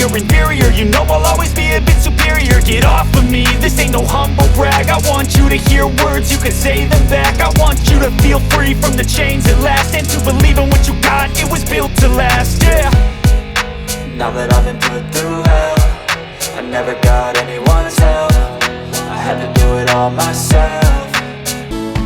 exterior Inferior, you know I'll always be a bit superior. Get off of me, this ain't no humble brag. I want you to hear words, you can say them back. I want you to feel free from the chains at last. And to believe in what you got, it was built to last, yeah. Now that I've been put through hell I never got anyone's help. I had to do it all myself